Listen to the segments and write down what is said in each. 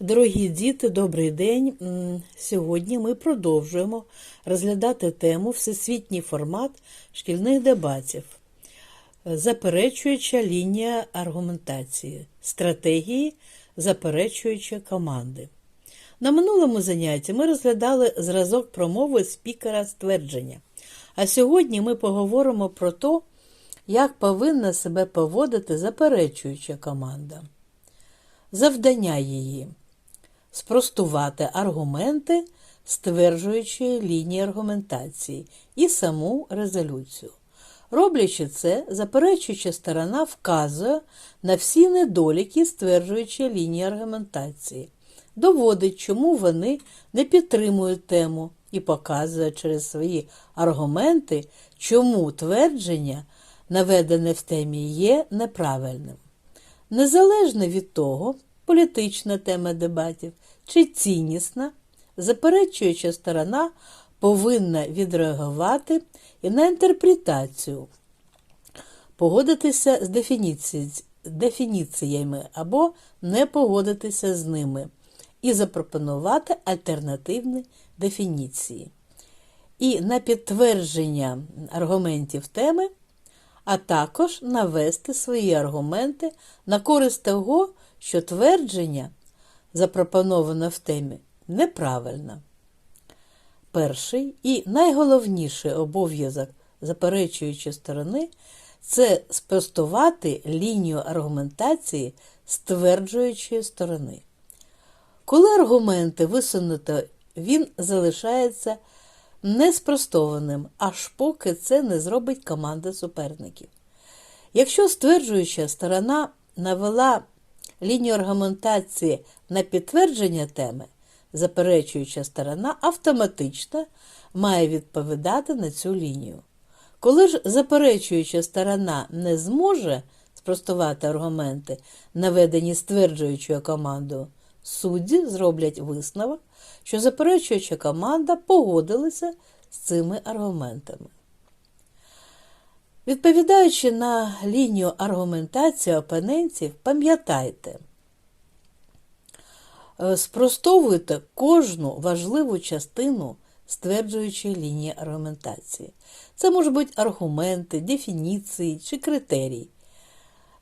Дорогі діти, добрий день. Сьогодні ми продовжуємо розглядати тему Всесвітній формат шкільних дебатів, заперечуюча лінія аргументації, стратегії, заперечуюча команди. На минулому занятті ми розглядали зразок промови спікера ствердження. А сьогодні ми поговоримо про те, як повинна себе поводити заперечуюча команда. Завдання її спростувати аргументи, стверджуючої лінії аргументації і саму резолюцію. Роблячи це, заперечуюча сторона вказує на всі недоліки, стверджуючої лінії аргументації, доводить, чому вони не підтримують тему і показує через свої аргументи, чому твердження, наведене в темі, є неправильним. Незалежно від того, політична тема дебатів чи ціннісна, заперечуюча сторона повинна відреагувати і на інтерпретацію, погодитися з дефініці- дефініціями або не погодитися з ними і запропонувати альтернативні дефініції. І на підтвердження аргументів теми а також навести свої аргументи на користь того, що твердження, запропоноване в темі, неправильне. Перший і найголовніший обов'язок заперечуючої сторони це спростувати лінію аргументації стверджуючої сторони. Коли аргументи висунуто, він залишається неспростованим, аж поки це не зробить команда суперників. Якщо стверджуюча сторона навела лінію аргументації на підтвердження теми, заперечуюча сторона автоматично має відповідати на цю лінію. Коли ж заперечуюча сторона не зможе спростувати аргументи, наведені стверджуючою командою, судді зроблять висновок, що заперечуюча команда погодилася з цими аргументами. Відповідаючи на лінію аргументації опонентів, пам'ятайте, е, спростовуйте кожну важливу частину стверджуючої лінії аргументації. Це можуть бути аргументи, дефініції чи критерії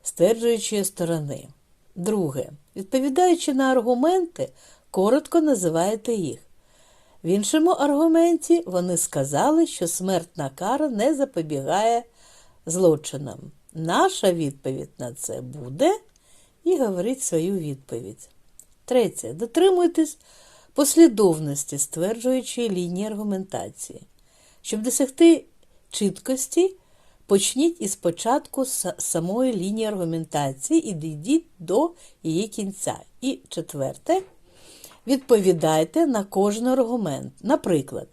стверджуючої сторони. Друге, відповідаючи на аргументи, коротко називаєте їх. В іншому аргументі вони сказали, що смертна кара не запобігає злочинам. Наша відповідь на це буде і говорить свою відповідь. Третє. Дотримуйтесь послідовності, стверджуючої лінії аргументації. Щоб досягти чіткості, почніть із початку самої лінії аргументації і дійдіть до її кінця. І четверте. Відповідайте на кожен аргумент. Наприклад,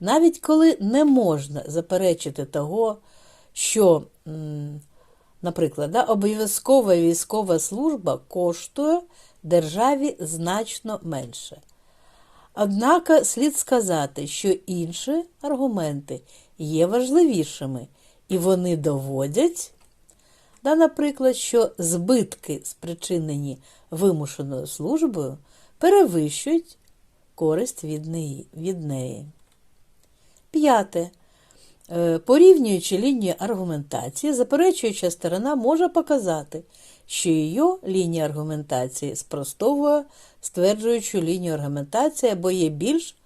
навіть коли не можна заперечити того, що, наприклад, да, обов'язкова військова служба коштує державі значно менше. Однак слід сказати, що інші аргументи є важливішими, і вони доводять, да, наприклад, що збитки, спричинені вимушеною службою, перевищують користь від неї. Від неї. П'яте. Е, Порівнюючи лінію аргументації, заперечуюча сторона може показати, що її лінія аргументації спростовує стверджуючу лінію аргументації або є більш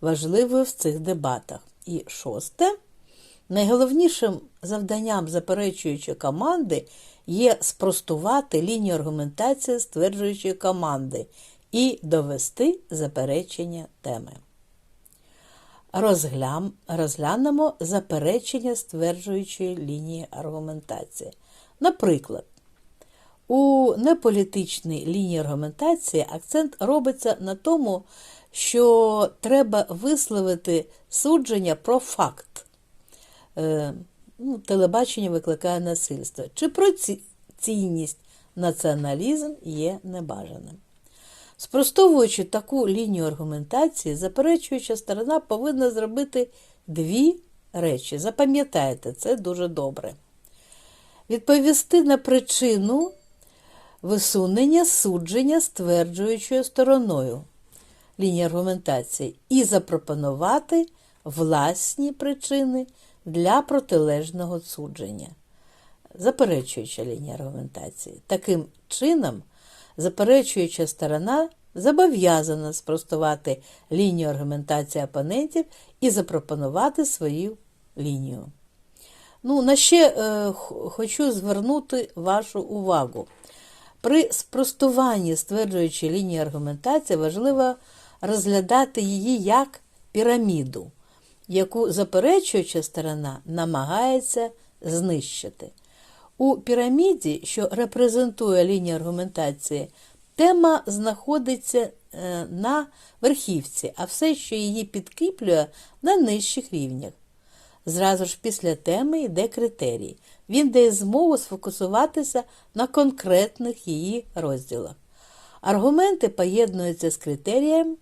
важливою в цих дебатах. І шосте. Найголовнішим завданням заперечуючої команди є спростувати лінію аргументації стверджуючої команди і довести заперечення теми. Розглям, розглянемо заперечення стверджуючої лінії аргументації. Наприклад, у неполітичній лінії аргументації акцент робиться на тому, що треба висловити судження про факт. Е, ну, телебачення викликає насильство. Чи про ці- цінність націоналізм є небажаним. Спростовуючи таку лінію аргументації, заперечуюча сторона повинна зробити дві речі. Запам'ятайте, це дуже добре. Відповісти на причину висунення судження стверджуючою стороною лінії аргументації і запропонувати власні причини для протилежного судження, заперечуюча лінія аргументації. Таким чином, заперечуюча сторона зобов'язана спростувати лінію аргументації опонентів і запропонувати свою лінію. Ну, на ще е, хочу звернути вашу увагу. При спростуванні стверджуючої лінії аргументації важливо розглядати її як піраміду, яку заперечуюча сторона намагається знищити. У піраміді, що репрезентує лінію аргументації, тема знаходиться е, на верхівці, а все, що її підкріплює, на нижчих рівнях. Зразу ж після теми йде критерій. Він дає змогу сфокусуватися на конкретних її розділах. Аргументи поєднуються з критерієм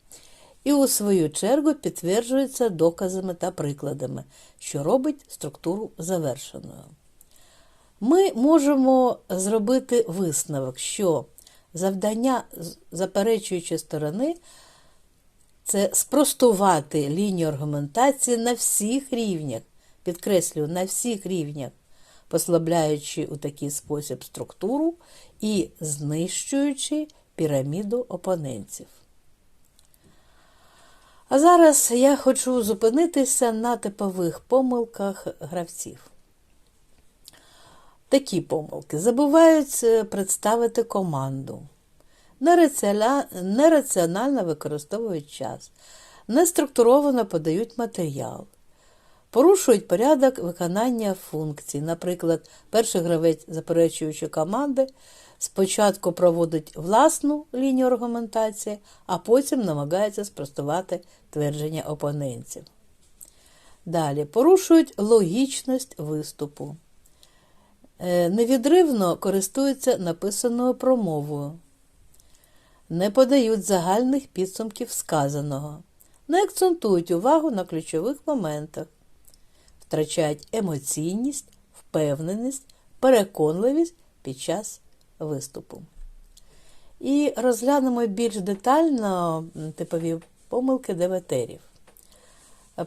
і, у свою чергу, підтверджуються доказами та прикладами, що робить структуру завершеною. Ми можемо зробити висновок, що завдання заперечуючої сторони це спростувати лінію аргументації на всіх рівнях, підкреслюю, на всіх рівнях, послабляючи у такий спосіб структуру і знищуючи піраміду опонентів. А зараз я хочу зупинитися на типових помилках гравців. Такі помилки забувають е, представити команду, нераціонально використовують час, неструктуровано подають матеріал, порушують порядок виконання функцій. Наприклад, перший гравець, заперечуючи команди, спочатку проводить власну лінію аргументації, а потім намагається спростувати твердження опонентів. Далі порушують логічність виступу. Е, невідривно користуються написаною промовою, не подають загальних підсумків сказаного, не акцентують увагу на ключових моментах, втрачають емоційність, впевненість, переконливість під час виступу. І розглянемо більш детально типові помилки деветерів.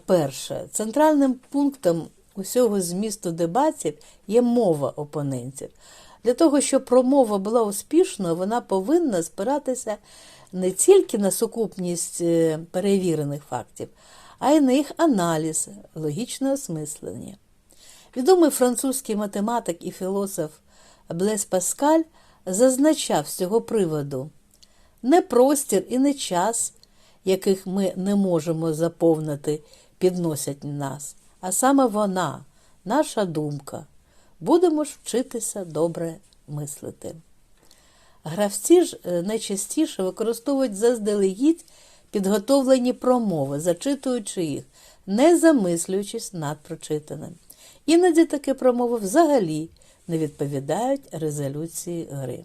Перше, центральним пунктом усього змісту дебатів є мова опонентів. Для того, щоб промова була успішною, вона повинна спиратися не тільки на сукупність е, перевірених фактів, а й на їх аналіз, логічне осмислення. Відомий французький математик і філософ Блес Паскаль зазначав з цього приводу не простір і не час, яких ми не можемо заповнити, підносять нас, а саме вона, наша думка. Будемо ж вчитися добре мислити. Гравці ж е, найчастіше використовують заздалегідь підготовлені промови, зачитуючи їх, не замислюючись над прочитаним. Іноді такі промови взагалі не відповідають резолюції гри.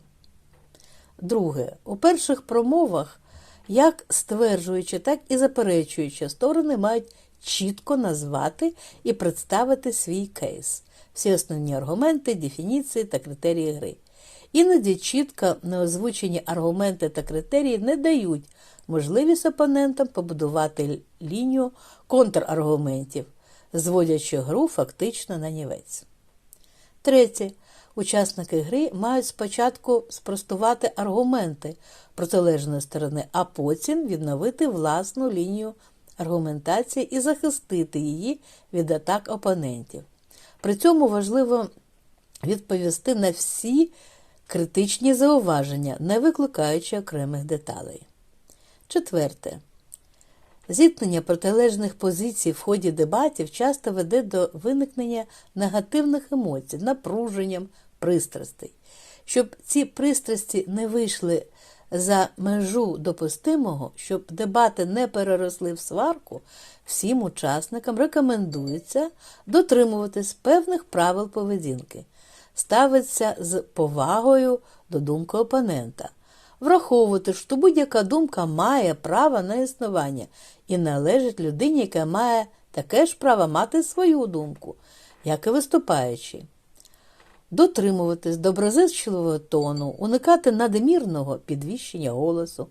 Друге, у перших промовах, як стверджуючи, так і заперечуючи сторони мають чітко назвати і представити свій кейс, всі основні аргументи, дефініції та критерії гри. Іноді чітко неозвучені аргументи та критерії не дають можливість опонентам побудувати лінію контраргументів, зводячи гру фактично на нівець. Третє. Учасники гри мають спочатку спростувати аргументи протилежної сторони, а потім відновити власну лінію аргументації і захистити її від атак опонентів. При цьому важливо відповісти на всі критичні зауваження, не викликаючи окремих деталей. Четверте. Зіткнення протилежних позицій в ході дебатів часто веде до виникнення негативних емоцій, напруженням, пристрастей. Щоб ці пристрасті не вийшли за межу допустимого, щоб дебати не переросли в сварку, всім учасникам рекомендується дотримуватись певних правил поведінки, ставитися з повагою до думки опонента, враховувати, що будь-яка думка має право на існування і належить людині, яка має таке ж право мати свою думку, як і виступаючий. Дотримуватись доброзичливого тону, уникати надмірного підвищення голосу,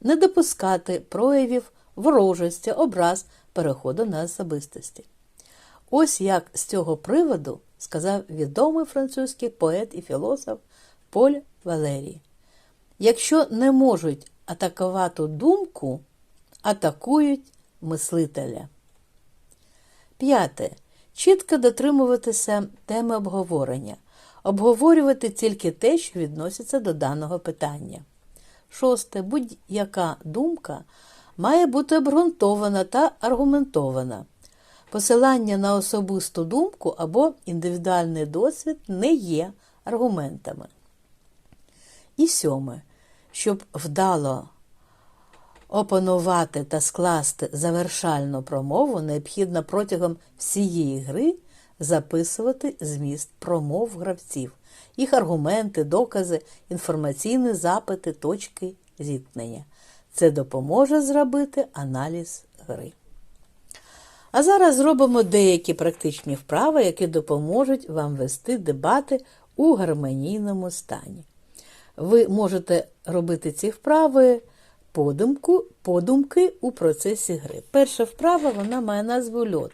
не допускати проявів ворожості, образ, переходу на особистості. Ось як з цього приводу сказав відомий французький поет і філософ Поль Валерій. Якщо не можуть атакувати думку, атакують мислителя. П'яте. Чітко дотримуватися теми обговорення. Обговорювати тільки те, що відноситься до даного питання. Шосте. Будь-яка думка має бути обґрунтована та аргументована. Посилання на особисту думку або індивідуальний досвід не є аргументами. І сьоме, щоб вдало опанувати та скласти завершальну промову, необхідно протягом всієї гри записувати зміст промов гравців, їх аргументи, докази, інформаційні запити, точки зіткнення. Це допоможе зробити аналіз гри. А зараз зробимо деякі практичні вправи, які допоможуть вам вести дебати у гармонійному стані. Ви можете робити ці вправи подумку, подумки у процесі гри. Перша вправа вона має назву льот.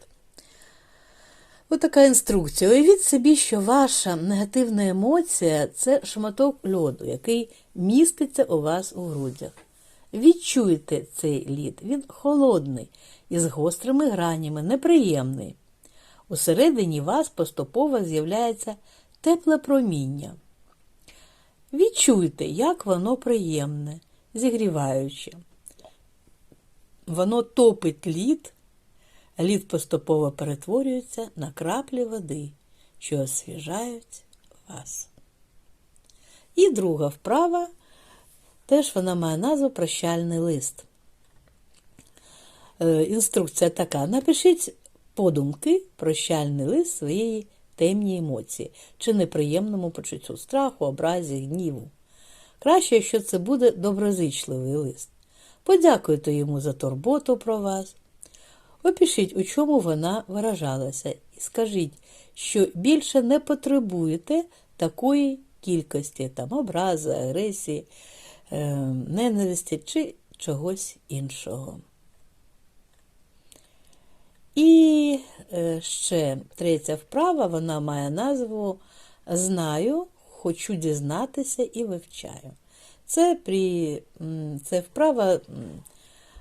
Ось така інструкція. Уявіть собі, що ваша негативна емоція це шматок льоду, який міститься у вас у грудях. Відчуйте цей лід, він холодний, із гострими гранями, неприємний. Усередині вас поступово з'являється тепле проміння. Відчуйте, як воно приємне, зігріваюче. Воно топить лід, лід поступово перетворюється на краплі води, що освіжають вас. І друга вправа, теж вона має назву прощальний лист. Е, інструкція така: напишіть подумки, прощальний лист своєї темні емоції чи неприємному почуттю страху, образі, гніву. Краще, якщо це буде доброзичливий лист. Подякуйте йому за турботу про вас. Опишіть, у чому вона виражалася, і скажіть, що більше не потребуєте такої кількості там, образи, агресії, е, ненависті чи чогось іншого. І е, ще третя вправа, вона має назву Знаю, хочу дізнатися і вивчаю. Це при, це вправа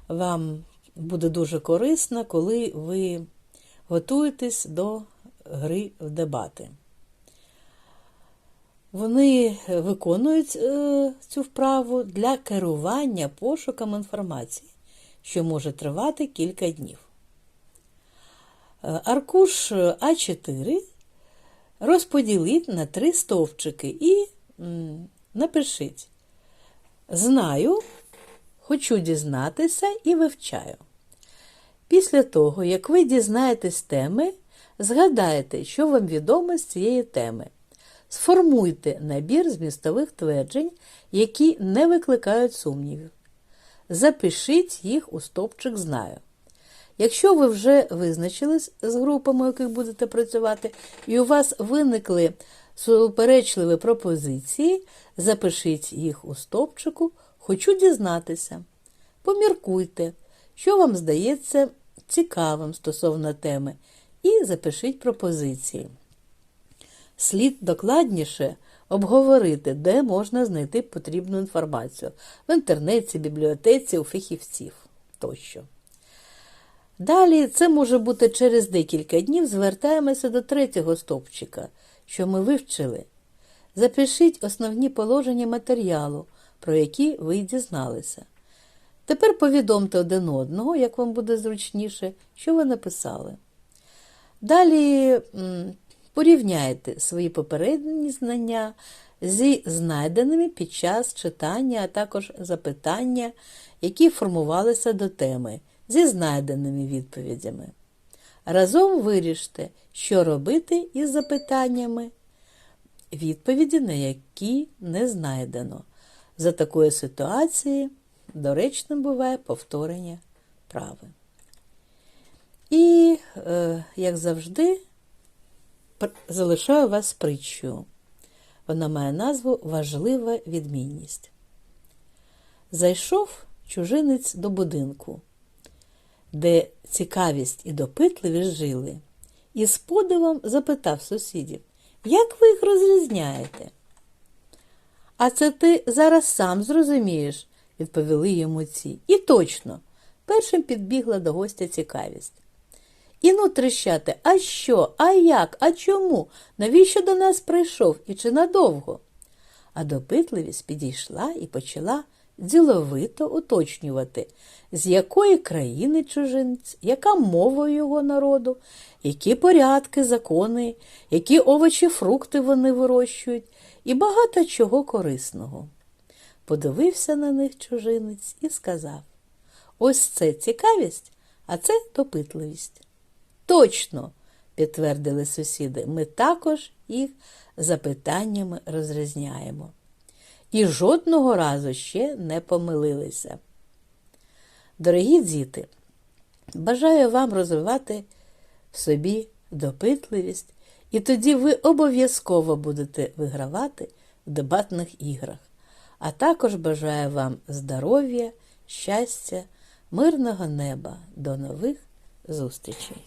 вам буде дуже корисна, коли ви готуєтесь до гри в дебати. Вони виконують е, цю вправу для керування пошуком інформації, що може тривати кілька днів. Е, аркуш А4 розподіліть на три стовпчики і напишіть. Знаю, хочу дізнатися і вивчаю. Після того, як ви дізнаєтесь теми, згадайте, що вам відомо з цієї теми. Сформуйте набір змістових тверджень, які не викликають сумнівів. Запишіть їх у стовпчик Знаю. Якщо ви вже визначились з групами, у яких будете працювати, і у вас виникли суперечливі пропозиції, запишіть їх у стопчику, хочу дізнатися. Поміркуйте, що вам здається цікавим стосовно теми, і запишіть пропозиції. Слід докладніше обговорити, де можна знайти потрібну інформацію в інтернеті, бібліотеці, у фахівців тощо. Далі це може бути через декілька днів звертаємося до третього стовпчика, що ми вивчили. Запишіть основні положення матеріалу, про які ви дізналися. Тепер повідомте один одного, як вам буде зручніше, що ви написали. Далі порівняйте свої попередні знання зі знайденими під час читання, а також запитання, які формувалися до теми зі знайденими відповідями. Разом виріште, що робити із запитаннями, відповіді на які не знайдено. За такої ситуації доречним буває повторення прави. І, е, як завжди, залишаю вас притчою. Вона має назву Важлива відмінність. Зайшов чужинець до будинку, де цікавість і допитливість жили, і з подивом запитав сусідів, як ви їх розрізняєте? А це ти зараз сам зрозумієш, відповіли йому ці. І точно, першим підбігла до гостя цікавість. І ну трещати, а що, а як, а чому? Навіщо до нас прийшов і чи надовго? А допитливість підійшла і почала діловито уточнювати, з якої країни чужинець, яка мова його народу, які порядки, закони, які овочі, фрукти вони вирощують, і багато чого корисного. Подивився на них чужинець і сказав: Ось це цікавість, а це допитливість. Точно, підтвердили сусіди, ми також їх запитаннями розрізняємо. І жодного разу ще не помилилися. Дорогі діти, бажаю вам розвивати в собі допитливість, і тоді ви обов'язково будете вигравати в дебатних іграх. А також бажаю вам здоров'я, щастя, мирного неба. До нових зустрічей!